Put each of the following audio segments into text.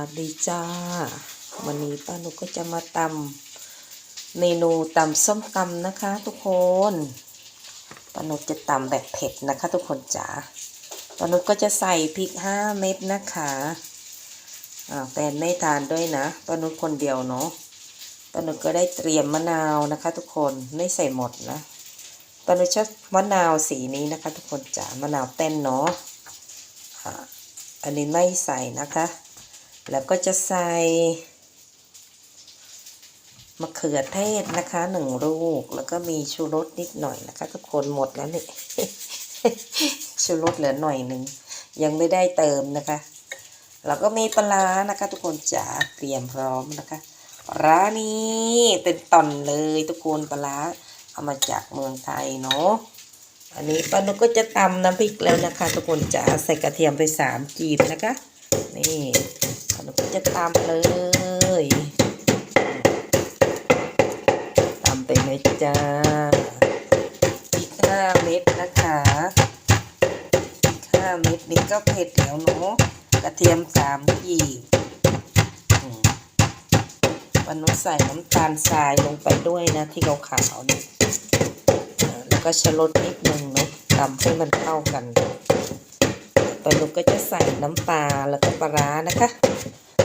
สวัสดีจ้า วันนี้ป้านุกก็จะมาตำเมนูตำส้มตำนะคะทุกคนป้านุกจะตำแบบเผ็ดนะคะ ทุกคนจ๋าป้านุกก็จะใส่พริกห้าเม็ดนะคะอ่าแฟนไม่ทานด้วยนะป้านุกคนเดียวเนาะป้านุกก็ได้เตรียมมะนาวนะคะ ทุกคนไม่ใส่หมดนะป้านุกชอบมะนาวสีนี้นะคะ ทุกคนจ๋ามะนาวเต้นเนาะค่ะอันนี้ไม่ใส่นะคะ แล้วก็จะใส่มะเขือเทศนะคะหนึ่งลูก แล้วก็มีชูรสนิดหน่อยนะคะ ทุกคนหมดแล้วนี่ชูรสเหลือหน่อยหนึ่งยังไม่ได้เติมนะคะ แล้วก็มีปลาร้านะคะ ทุกคนจ๋าเตรียมพร้อมนะคะปลาร้านี้เป็นตอนเลยทุกคนปลาร้าเอามาจากเมืองไทยเนาะอันนี้ป้านุกก็จะตำน้ำพริกแล้วนะคะ ทุกคนจ๋าใส่กระเทียมไปสามกีบนะคะ นี่ จะตำเลยตำไปเลยจ้าพริกห้าเม็ดนะคะพริกห้าเม็ดนี่ก็เผ็ดแล้วเนาะกระเทียมสามกีบวันนู้นใส่น้ำตาลทรายลงไปด้วยนะที่เราขาวนี่แล้วก็ชะลดนิดนึงเนาะตำให้มันเข้ากัน ตอนนี้ก็จะใส่น้ำปลาแล้วก็ปลาร้านะคะ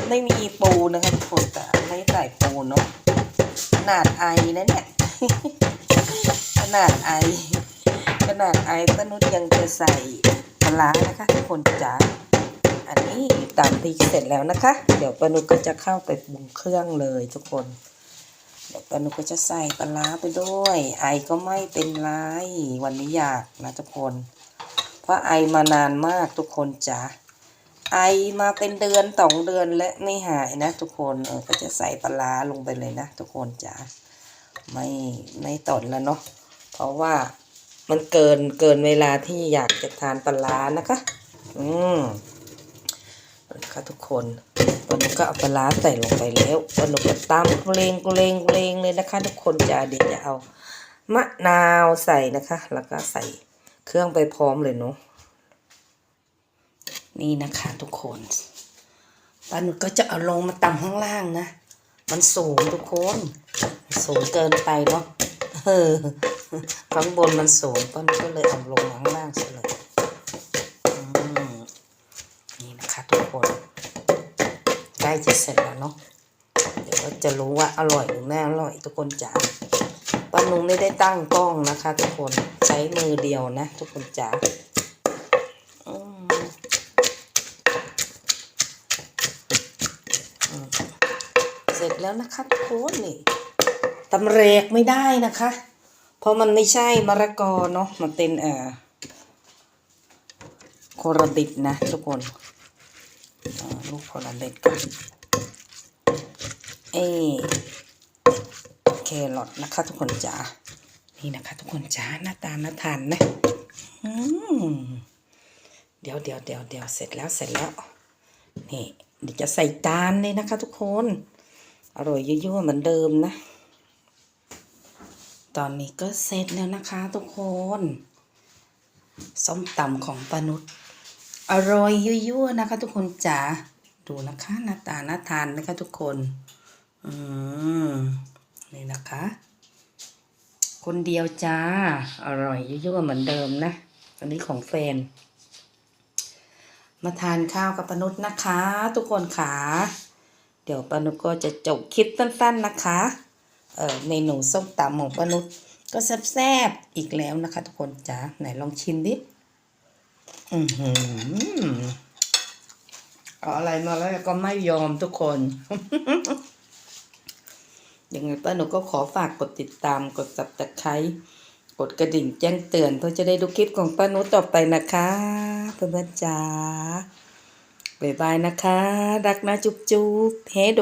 ไม่มีปูนะคะทุกคนแต่ไม่ใส่ปูเนาะขนาดไอนะเนี่ยขนาดไอขนาดไอตนุษยังจะใส่ปลาร้านะคะทุกคนจ๋าอันนี้ตามพริกเสร็จแล้วนะคะ เดี๋ยวปนุษก็จะเข้าไปปรุงเครื่องเลยทุกคนเดี๋ยวปนุษก็จะใส่ปลาร้าไปด้วย ไอก็ไม่เป็นไรวันนี้อยากนะทุกคน เพราะไอมานานมากทุกคนจ๋าไอมาเป็นเดือนสองเดือนและไม่หายนะ ทุกคนเออก็จะใส่ปลาลงไปเลยนะทุกคนจ๋าไม่ไม่ตนแล้วเนาะเพราะว่ามันเกินเกินเวลาที่อยากจะทานปลานะคะ อืมนะคะทุกคนปนุก็เอาปลาใส่ลงไปแล้วปนุก็ตามกุเลงกุเลงกุเลงเลยนะคะ ทุกคนจ๋าเดี๋ยวจะเอามะนาวใส่นะคะ แล้วก็ใส่ เครื่องไปพร้อมเลยเนาะนี่นะคะทุกคนปลาหนุดก็จะเอาลงมาตำข้างล่างนะ มันสูงทุกคน สูงเกินไปเนาะเออข้างบนมันสูงป้าหนุดก็เลยเอาลงข้างล่างเลยนี่นะคะทุกคนใกล้จะเสร็จแล้วเนาะเดี๋ยวก็จะรู้ว่าอร่อยหรือไม่อร่อยทุกคนจ๋า ป้านุงไม่ได้ตั้งกล้องนะคะ ทุกคนใช้มือเดียวนะ ทุกคนจ๋าเสร็จแล้วนะคะทุกคนนี่ตำเรกไม่ได้นะคะ เพราะมันไม่ใช่มะระกอเนาะมันเป็นเอ่อโคราบิดนะทุกคนลูกโคราบิดกันเอแค รอทนะคะ ทุกคนจ๋านี่นะคะ ทุกคนจ๋าหน้าตาน่าทานนะอืมเดี๋ยวเดี๋ยวเดี๋ยวเดี๋ยวเสร็จแล้วเสร็จแล้วนี่เดี๋ยวจะใส่จานเลยนะคะ ทุกคนอร่อยยั่วๆเหมือนเดิมนะ ตอนนี้ก็เสร็จแล้วนะคะ ทุกคนส้มตำของปนุษอร่อยยั่วๆนะคะ ทุกคนจ๋าดูนะคะหน้าตาน่าทานนะคะ ทุกคน อืม นี่นะคะ คนเดียวจ้า อร่อยยั่วๆเหมือนเดิมนะ อันนี้ของแฟน มาทานข้าวกับปนุษนะคะ ทุกคนขาเดี๋ยวปนุษก็จะจบคลิปสั้น ๆนะคะ เอ่อเมนูส้มตำของปนุษก็แซ่บๆอีกแล้วนะคะ ทุกคนจ๋าไหนลองชิมดิอือหือเอาอะไรมาแล้วก็ไม่ยอมทุกคน งไงป้าหนูก็ขอฝากกดติดตามกดสับตะไคร้กดกระดิ่งแจ้งเตือนเพื่อจะได้ดูคลิปของป้าหนุต่อไปนะคะเพื่อนๆจ๋าบ๊ายบายนะคะ รักนะจุ๊บจุ๊บเฮโด